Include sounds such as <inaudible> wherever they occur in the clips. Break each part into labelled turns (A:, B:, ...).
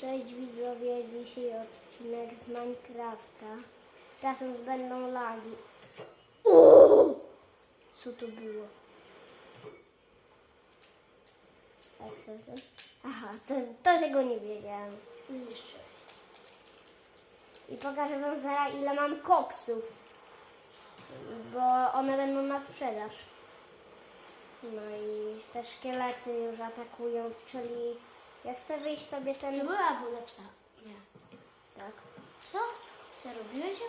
A: Cześć widzowie, dzisiaj odcinek z Minecrafta. Czasem będą lagi. Co to było? Tak, co to? Aha, to, to tego nie wiedziałem.
B: Zniszczyłeś.
A: I pokażę wam zaraz ile mam koksów. Bo one będą na sprzedaż. No i te szkielety już atakują, czyli jak chcę wyjść sobie ten...
B: Czy była buda psa? Nie.
A: Tak.
B: Co? Zarobiłeś ją?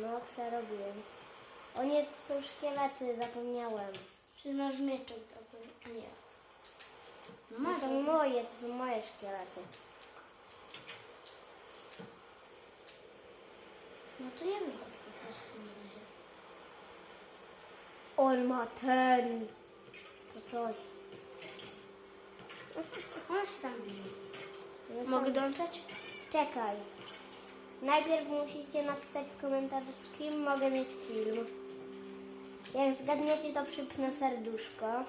A: No, przerobiłem. O nie, to są szkielety, zapomniałem.
B: Czy masz mieczek dobry? Nie. No
A: To
B: masz.
A: są moje, to są moje szkielety.
B: No to nie wychodź po prostu na razie.
A: On ma ten. To coś.
B: Tam. Mogę dołączać?
A: Czekaj. Najpierw musicie napisać w komentarzu, z kim mogę mieć film. Jak zgadniecie, to przypnę serduszko.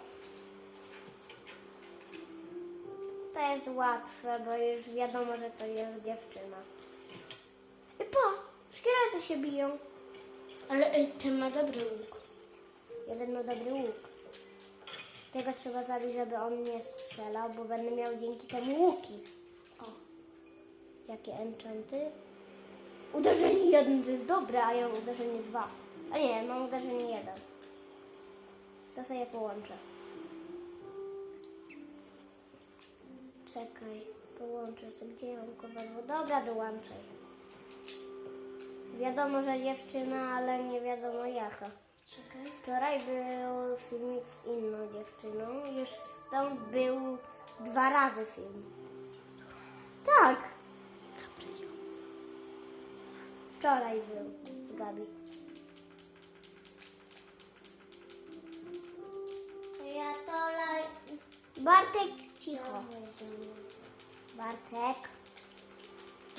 A: To jest łatwe, bo już wiadomo, że to jest dziewczyna. I po, szkielety się biją.
B: Ale ej, ten ma dobry łuk.
A: Jeden ma dobry łuk. Tego trzeba zabić, żeby on nie strzelał, bo będę miał dzięki temu łuki.
B: O.
A: Jakie enchanty? Uderzenie jeden to jest dobre, a ja mam uderzenie dwa. A nie, mam uderzenie jeden. To sobie połączę. Czekaj, połączę sobie. Gdzie ja mam? Dobra, dołączaj. Wiadomo, że dziewczyna, ale nie wiadomo jaka.
B: Czekaj.
A: Wczoraj był filmik z inną dziewczyną. Już stąd był dwa razy film. Tak. Wczoraj był z Gabi.
B: Ja to laj...
A: Bartek, cicho. Bartek.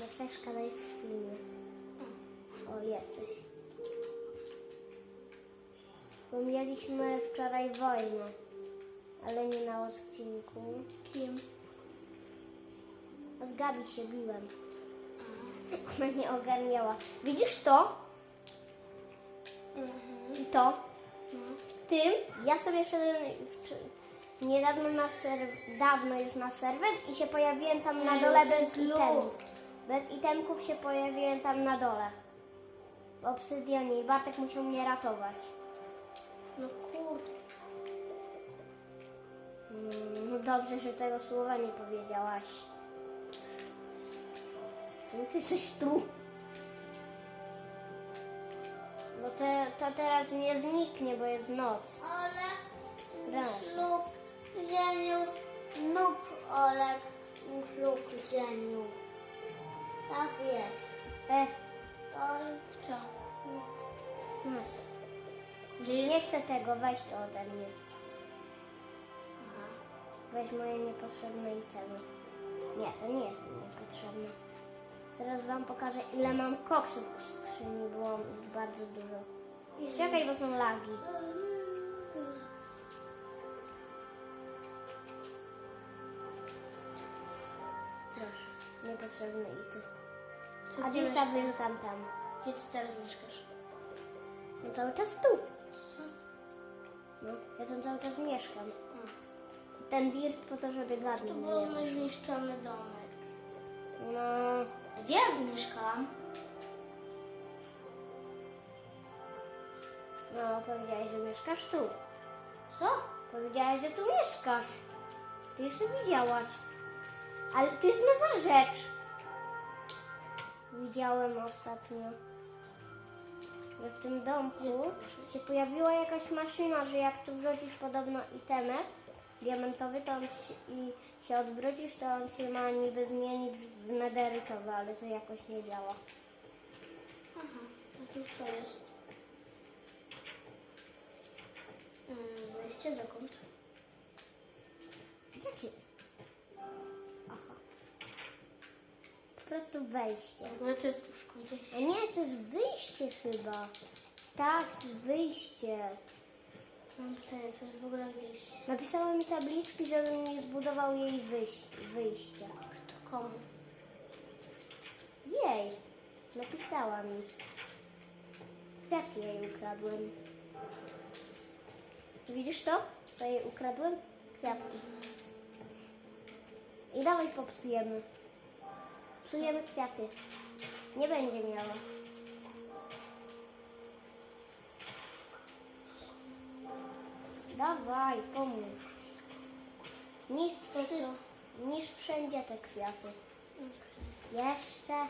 A: Nie przeszkadzaj w filmie. O, jesteś. Bo mieliśmy wczoraj wojnę, ale nie na odcinku.
B: Kim?
A: A z Gabi się biłem. Ona nie ogarniała. Widzisz to?
B: Mhm.
A: I to?
B: No.
A: Tym ja sobie wszedłem niedawno na serwer, dawno już na serwer i się pojawiłem tam na
B: Ej,
A: dole
B: to
A: bez
B: jest
A: itemów. Bez itemków się pojawiłem tam na dole. W obsydianie i Bartek musiał mnie ratować. Dobrze, że tego słowa nie powiedziałaś. Czemu ty jesteś tu? Bo te, to teraz nie zniknie, bo jest noc.
B: Ale
A: Raz.
B: ślub zieniu, nóg Olek ślub zieniu. Tak jest.
A: E,
B: To co? Nie.
A: Nie chcę tego, weź to ode mnie. Weź moje niepotrzebne itemy. Nie, to nie jest niepotrzebne. Teraz wam pokażę, ile mam koksów w skrzyni. Było ich bardzo dużo. Czekaj, bo są lagi. Proszę, niepotrzebne ity.
B: Co
A: A
B: ty
A: dirta
B: mieszkasz?
A: wyrzucam tam.
B: Gdzie ty teraz mieszkasz?
A: No cały czas tu.
B: Co?
A: No, ja tam cały czas mieszkam. Ten dirt po to, żeby
B: To
A: mnie.
B: był mój zniszczony domek.
A: No,
B: Gdzie ja mieszkałam?
A: no, powiedziałeś, że mieszkasz tu.
B: Co?
A: Powiedziałaś, że tu mieszkasz. Ty to widziałaś. Ale to jest nowa rzecz. Widziałem ostatnio. Że w tym domku się pojawiła jakaś maszyna, że jak tu wrzucisz podobno itemek diamentowy to on się, i się odwrócisz, to on się ma niby zmienić w nederytowy, ale to jakoś nie działa.
B: Aha. A tu co jest? Mm, Zejście dokąd?
A: Jakie? Aha. Po prostu wejście.
B: Ogóle to jest łóżko gdzieś.
A: A nie, to jest wyjście chyba. Tak, to jest wyjście.
B: Mam pytanie, to jest w ogóle gdzieś.
A: Napisała mi tabliczki, żebym nie zbudował jej wyjść, wyjścia.
B: Kto komu?
A: jej. Napisała mi. Kwiatki jej ukradłem. Widzisz to? Co jej ukradłem? Kwiatki. I dawaj popsujemy. Psujemy kwiaty. Nie będzie miała. Dawaj, pomóż. Wszystko. Niszcz wszędzie te kwiaty. Jeszcze.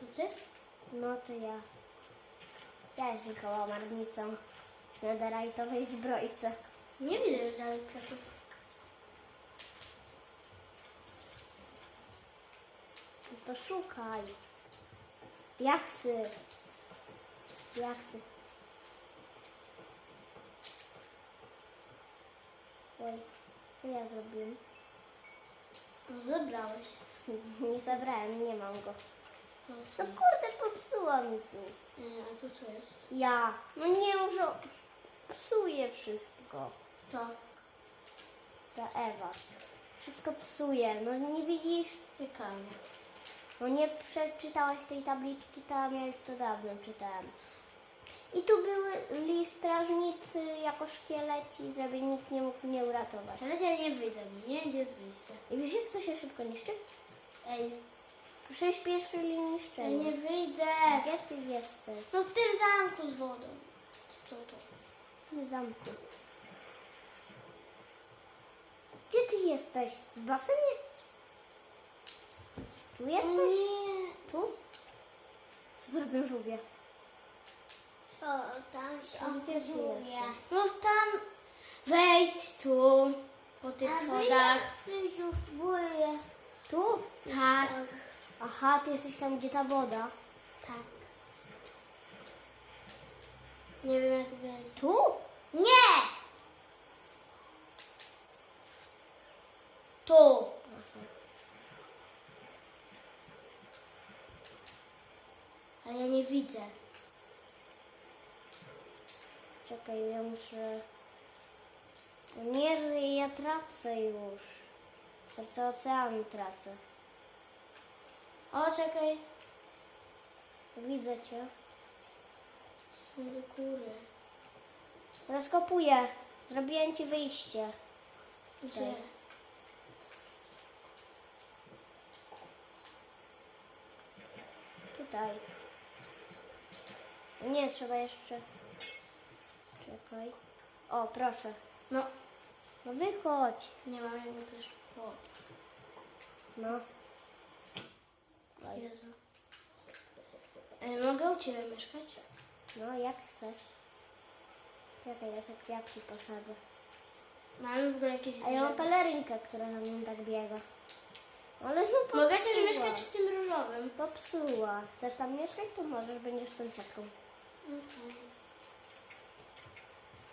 B: To ty?
A: No to ja. Ja jestem kałamarnicą. Na derajtowej zbrojce.
B: Nie widzę dalej kwiatów.
A: No to szukaj. Jaksy. Jaksy. Oj, co ja zrobiłem?
B: No zebrałeś. <laughs>
A: Nie zabrałem, nie mam go. No
B: to?
A: kurde, popsuła mi tu.
B: E, a tu co jest?
A: Ja. No nie może. Psuje wszystko.
B: To.
A: Ta Ewa. Wszystko psuje. No nie widzisz?
B: Piekarnia.
A: No nie przeczytałaś tej tabliczki, tam ja już to dawno czytałem. I tu były li strażnicy jako szkieleci, żeby nikt nie mógł mnie uratować.
B: Teraz ja nie wyjdę, nie wiem gdzie jest wyjście.
A: I wiesz jak to się szybko niszczy?
B: Ej,
A: Przyspieszyli
B: ja
A: niszczenie.
B: nie wyjdę.
A: Gdzie ty jesteś?
B: No w tym zamku z wodą. Co to?
A: W zamku. Gdzie ty jesteś? W basenie? Tu jesteś?
B: Nie.
A: Tu? Co zrobią żółwie?
B: Co tam
A: że jesteś.
B: No tam wejdź tu. Po tych schodach.
A: Tu?
B: Tak.
A: Aha, ty jesteś tam, gdzie ta woda.
B: Tak. Nie wiem jak wejść.
A: Tu?
B: Nie! Tu. Ale ja nie widzę.
A: Czekaj, ja muszę... Nie, że ja tracę już. Serce oceanu tracę.
B: O, czekaj.
A: Widzę cię.
B: Są do góry.
A: Rozkopuję. Zrobiłem ci wyjście.
B: Gdzie?
A: Tutaj. Nie, trzeba jeszcze... Czekaj. O, proszę.
B: No,
A: No wychodź.
B: nie mam jakby też. O,
A: No. Oj.
B: Jezu. E, mogę u Ciebie mieszkać?
A: No, jak chcesz. Czekaj, ja sobie kwiatki posadzę.
B: Mamy w ogóle jakieś
A: A ja mam pelerynkę, która na mnie tak biega. Ale no popsuła.
B: Mogę też mieszkać w tym różowym.
A: Popsuła. Chcesz tam mieszkać, to możesz, będziesz sąsiadką.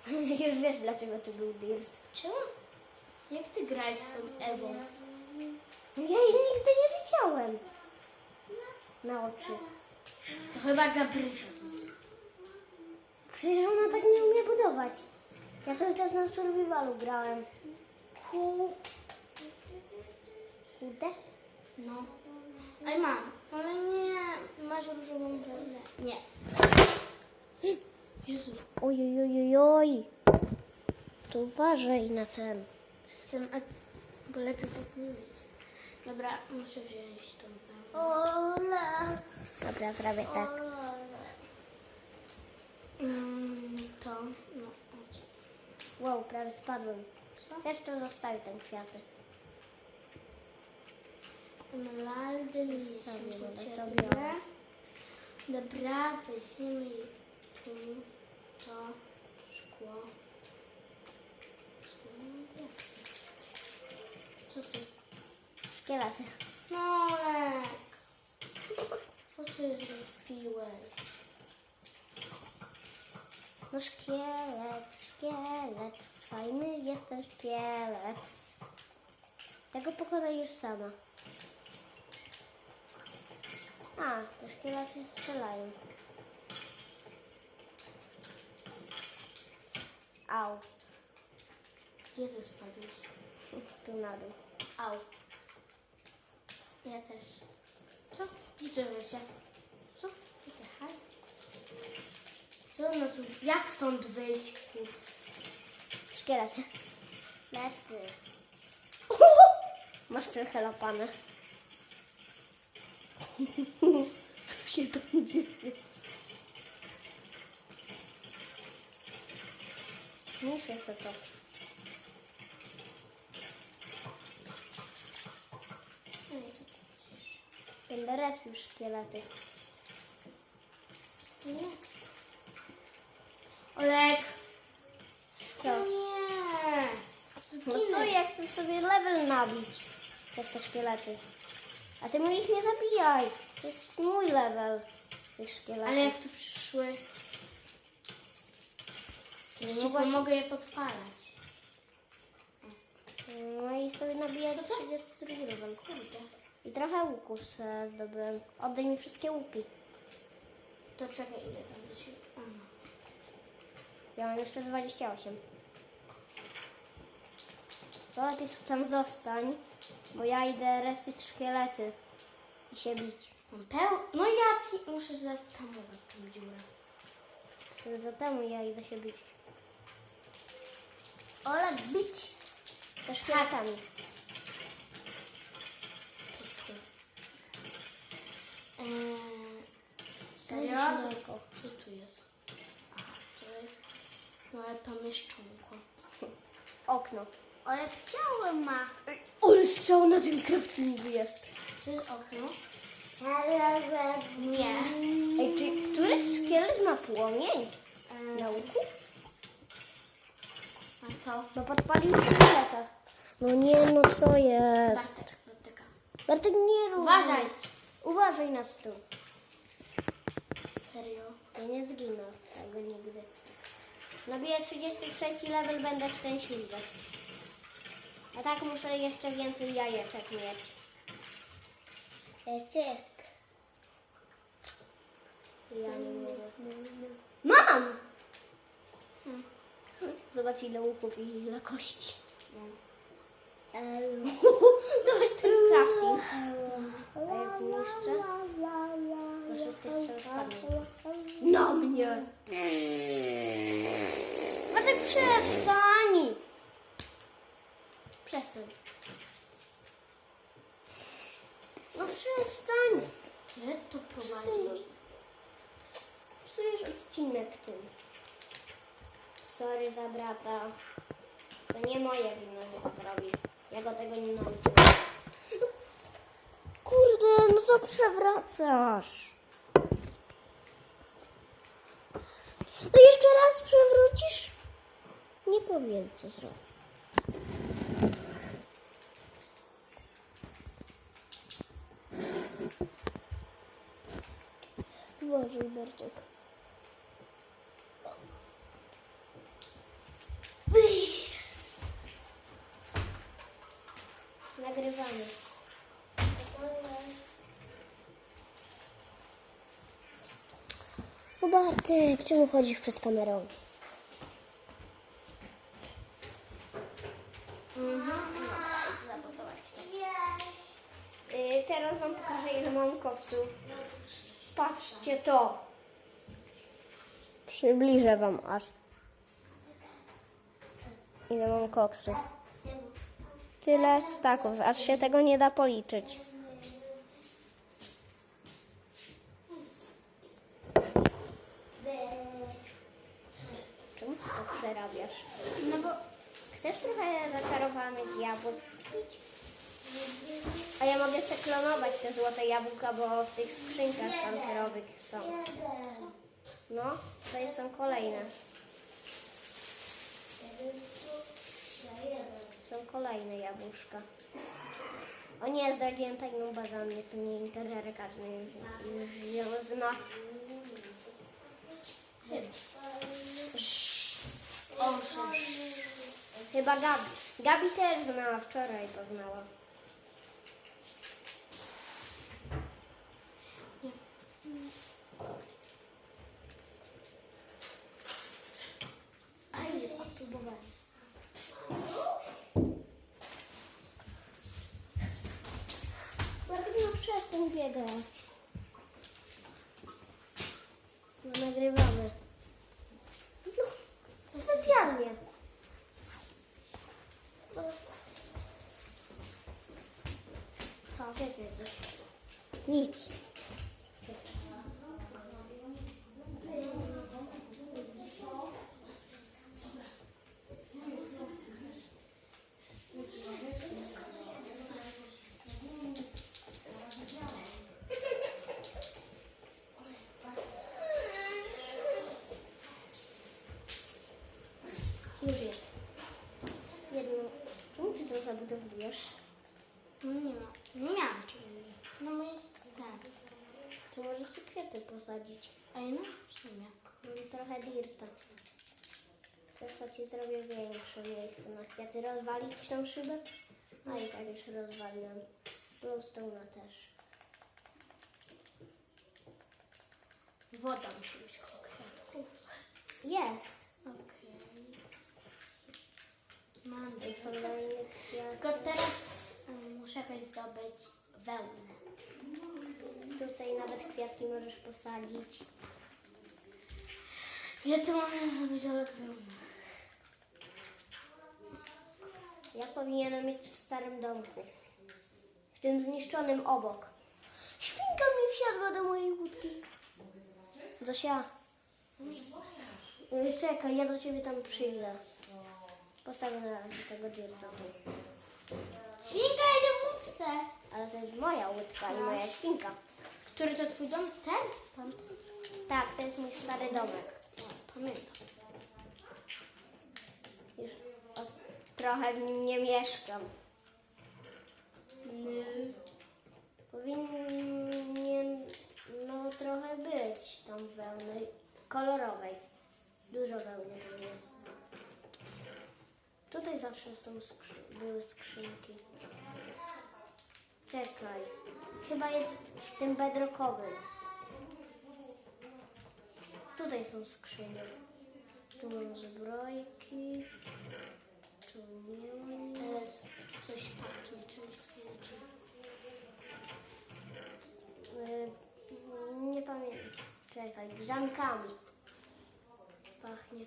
A: <laughs> Już wiesz, dlaczego tu był Dirt.
B: Czemu? Jak Ty grałeś z tą Ewą?
A: Ja jej nigdy nie widziałem. Na oczy.
B: To chyba Gabrysza.
A: Przecież ona tak nie umie budować. Ja cały czas na survivalu grałem.
B: Ku...
A: Kurde.
B: No. Ej, mam. Ale nie. Masz różową wełnę. Nie. <laughs> Jezu.
A: Oj, oj, oj, oj. To uważaj na ten.
B: Jestem... A... Bo lepiej tak nie mieć. Dobra, muszę wziąć tą.
A: Ola. Dobra, zrobię tak.
B: Mm, to... No. chodź.
A: Wow, prawie spadłem.
B: Co?
A: Też to zostawię ten kwiaty.
B: Emeraldy nie
A: Zostawię, no to biorę.
B: Dobra, weźmiemy tu, to, mam jak? Co ty?
A: Szkielety.
B: Nolek! Po co je zrobiłeś?
A: No szkielet, szkielet. Fajny jest ten szkielet. Tego pokonaj już sama. A, te szkielety strzelają. Au,
B: Gdzie ty spadłeś? <laughs>
A: tu na dół.
B: Au. Ja też. Co? To jest? Co? Wydychaj. Co no tu? Jak stąd wyjść?
A: Szkielety. Lesy. <laughs> Masz trochę lapane. <laughs> Co się to dzieje? Niż jest to.
B: Widzisz?
A: Będę respił szkielety.
B: Nie. Olek!
A: Co?
B: Nie!
A: No co, ja chcę sobie level nabić przez te szkielety. A ty mi ich nie zabijaj. To jest mój level z tych szkieletów.
B: Ale jak tu przyszły,
A: Nie
B: to ci
A: mogłaś-
B: pomogę je podpalać.
A: No i sobie nabiję do 32 level.
B: Kurde.
A: I trochę łuków se zdobyłem. Oddaj mi wszystkie łuki.
B: To czekaj, ile tam do ciebie? Aha.
A: Ja mam jeszcze 28. To lepiej tam zostań, bo ja idę respić szkielety i się bić.
B: Mam peł... No ja pi... muszę zatamować tą dziurę.
A: Sobie za temu ja idę się bić. Ole, bić! Ze szkieletami.
B: Eee,
A: Będzie
B: serio? Co tu jest? Aha, to jest małe pomieszczonko. <laughs>
A: Okno.
B: Ale chciałem ma.
A: Ale strzał na tym craftingu jest.
B: To jest okno? Nie.
A: Ej, czy któryś szkielet ma płomień
B: Eee,
A: na łuku?
B: A co?
A: No podpalił szkieleta. No nie, no co jest?
B: Bartek dotyka.
A: Bartek nie rób.
B: Uważaj.
A: Uważaj na stół.
B: Serio?
A: Ja nie zginę tego nigdy. Nabiję 33 level, będę szczęśliwy. A tak muszę jeszcze więcej jajeczek mieć. Jajeczek. Ja nie mogę. Mam!
B: Hmm.
A: Zobacz ile łuków i ile kości.
B: No.
A: Zobacz <laughs> ten crafting. A jak zniszczę, to wszystkie strzały spadną. Na mnie! Bartek, przestań! Przestań. No przestań!
B: Gdzie to prowadzi?
A: Psujesz odcinek tym. Sorry za brata. To nie moje wino, że tak robi. Ja go tego nie nauczyłem. Kurde, no co przewracasz? No jeszcze raz przewrócisz? Nie powiem, co zrobię. Uważaj, Bartek. Wyjść. Nagrywamy. Bartek, czemu chodzisz przed kamerą? Y, teraz wam pokażę ile mam koksów. Patrzcie to. Przybliżę wam aż. Ile mam koksów. Tyle staków, aż się tego nie da policzyć. Czemu przerabiasz?
B: No bo
A: Chcesz trochę zaczarowanych jabłek? A ja mogę seklonować te złote jabłka, bo w tych skrzynkach szalkerowych są. No, tutaj są kolejne. Są kolejne jabłuszka. O nie, zdradziłem tajną bazę, mnie to nie interesuje, każdy już, ją zna. Chyba Gabi. Gabi też znała, wczoraj poznała. Przestań biegać. No, nagrywamy. No, specjalnie.
B: Co?
A: Czekaj, coś. Nic. Już jest. Jedno. Czemu ty to zabudowujesz?
B: No nie ma. Nie miałam czym. No bo jest ten.
A: Tu może sekwiety posadzić.
B: A no w sumie.
A: Mam trochę dirta. Chcesz, to ci zrobię większe miejsce na kwiaty. Rozwalić tą szybę? A i tak już rozwaliłem. Glowstone'a też.
B: Woda musi być koło kwiatków.
A: Jest!
B: Okej. Mam
A: I
B: tylko,
A: kolejny kwiat.
B: tylko teraz um, muszę jakoś zdobyć wełnę.
A: Tutaj nawet kwiatki możesz posadzić.
B: Ja tu mogę zrobić wełnę.
A: Ja powinienem mieć w starym domku. W tym zniszczonym obok. Świnka mi wsiadła do mojej łódki. Zosia. Y, Czekaj, ja do ciebie tam przyjdę. Postawię na razie tego dirta tu.
B: Świnka w łódce.
A: Ale to jest moja łódka i moja świnka.
B: Który to twój dom? Ten? Tamten?
A: Tak, to jest mój stary domek.
B: Pamiętam.
A: Już trochę w nim nie mieszkam. Powinien no trochę być tam wełny kolorowej. Dużo wełny tam jest. Tutaj zawsze są skrzy były skrzynki. Czekaj. Chyba jest w tym bedrockowym. Tutaj są skrzynie. Tu mam zbrojki. Tu nie.
B: E, Coś pachnie czymś słodkim.
A: Y, Nie pamiętam. Czekaj, grzankami. Pachnie.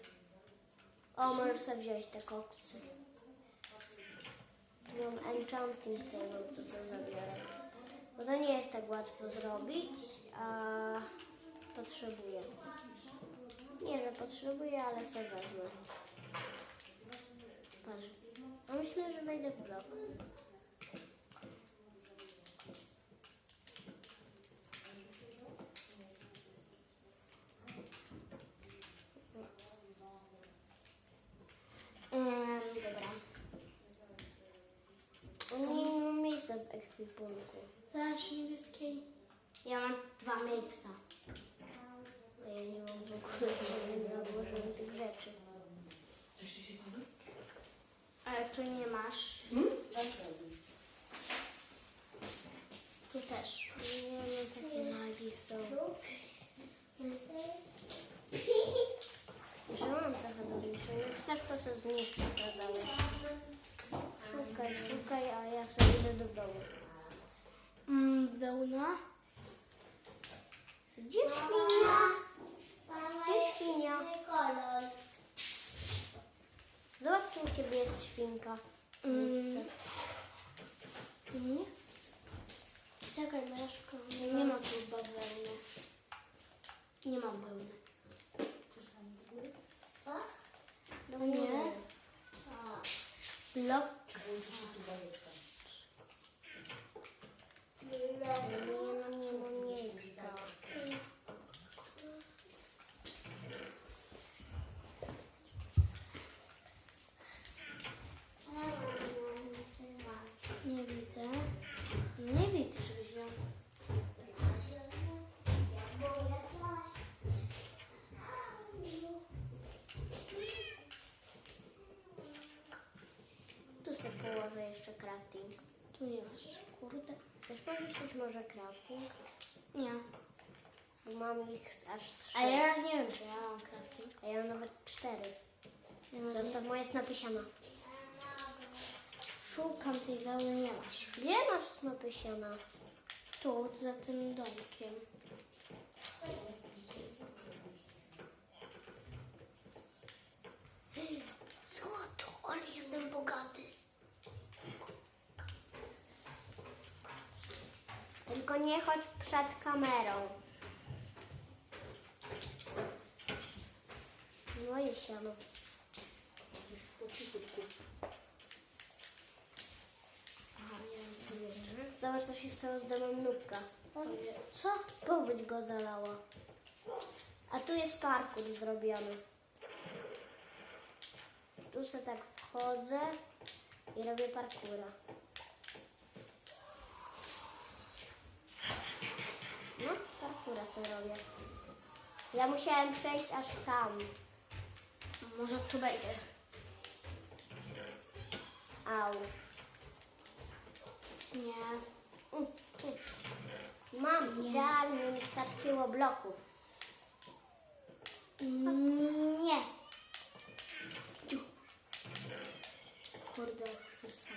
A: O, możesz sobie wziąć te koksy. Mam enchanting table, to co zabiorę. Bo to nie jest tak łatwo zrobić, a potrzebuję. Nie, że potrzebuję, ale sobie wezmę. Patrz. A myślę, że wejdę w blok.
B: Em, dobra.
A: Nie mam w ekwipunku.
B: Zaś niebieskiej. Ja mam dwa miejsca.
A: A ja nie mam w ogóle, odłożyłem tych rzeczy.
B: Ale tu nie masz. Tu też.
A: Nie mam takie magii są. Że mam trochę do zniszczenia. Chcesz to sobie zniszczyć dalej. Szukaj, szukaj, a ja sobie idę do domu.
B: Wełna.
A: Gdzie świnia? Jeszcze crafting.
B: Tu nie masz. Kurde.
A: Chcesz powiedzieć może crafting?
B: Nie.
A: Mam ich aż trzy.
B: A ja nie wiem, czy ja mam crafting.
A: A ja mam nawet cztery. Zostaw moje snopy siana.
B: Szukam tej wełny, nie masz.
A: Gdzie masz snopy siana?
B: tu, za tym domkiem. Złoto, ale jestem bogaty.
A: Tylko nie chodź przed kamerą. No i
B: co jest.
A: Zobacz, co się stało z domem Nubka.
B: Co?
A: Powódź go zalała. A tu jest parkour zrobiony. Tu se tak wchodzę i robię parkura. No, parkura sobie robię. Ja musiałem przejść aż tam.
B: Może tu będzie.
A: Au.
B: Nie.
A: Mam, idealnie mi starczyło bloków.
B: Mm, Nie. Kurde, to jest sam.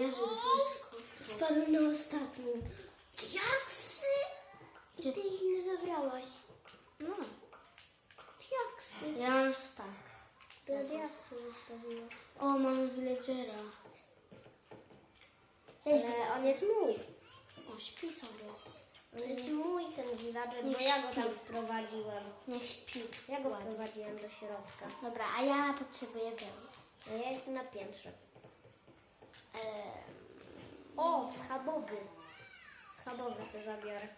B: Jezu.
A: Spadłem na ostatnim. Jaksy?
B: Gdzie-
A: Ty ich nie zabrałaś.
B: No.
A: Jaksy?
B: Ja mam tak.
A: Red jaksy zostawiła.
B: O, mamy villagera.
A: Ale on jest mój.
B: O, śpi sobie.
A: On jest mój ten villager, bo
B: Niech
A: ja go
B: śpi.
A: tam wprowadziłem.
B: Niech śpi.
A: Ja go wprowadziłem do środka.
B: Dobra, a ja potrzebuję wełny.
A: A ja jestem na piętrze.
B: Eee,
A: O, schabowy. Schabowy sobie zabiorę.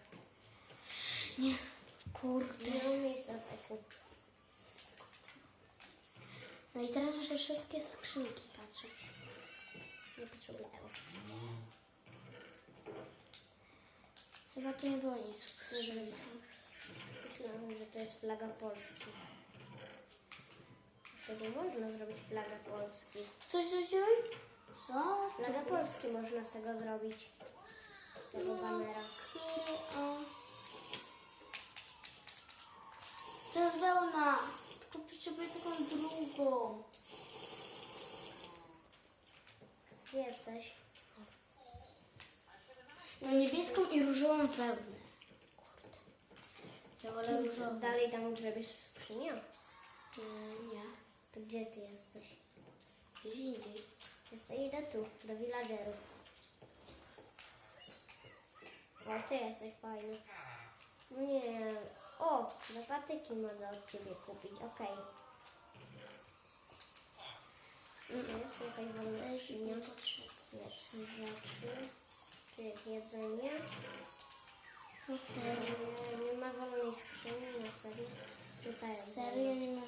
B: Nie. Kurde.
A: Nie w eku.
B: No i teraz muszę wszystkie skrzynki patrzeć.
A: Nie potrzebuję tego.
B: Chyba tu nie było nic w skrzynkach.
A: Myślałam, że to jest flaga Polski. Tego można zrobić flagę Polski.
B: Coś rzuciłem? Co?
A: Flagę Polski można z tego zrobić. Z tego banera.
B: To jest wełna. Tylko potrzebuję taką drugą.
A: Gdzie jesteś?
B: Mam niebieską i różową wełnę. Kurde. Ja wolę różową.
A: Dalej tam grzebiesz w skrzyni?
B: Nie, nie.
A: To gdzie ty jesteś?
B: Gdzieś indziej.
A: Jestem idę tu, do villagerów. O, ty jesteś fajny. Nie. O, za patyki mogę od ciebie kupić, okej. Okay. Jest jakaś. Lecz są rzeczy. Tu jest jedzenie.
B: No serio.
A: Nie, nie ma wolnej skrzyni, na serio. Tutaj jest
B: Serio nie ma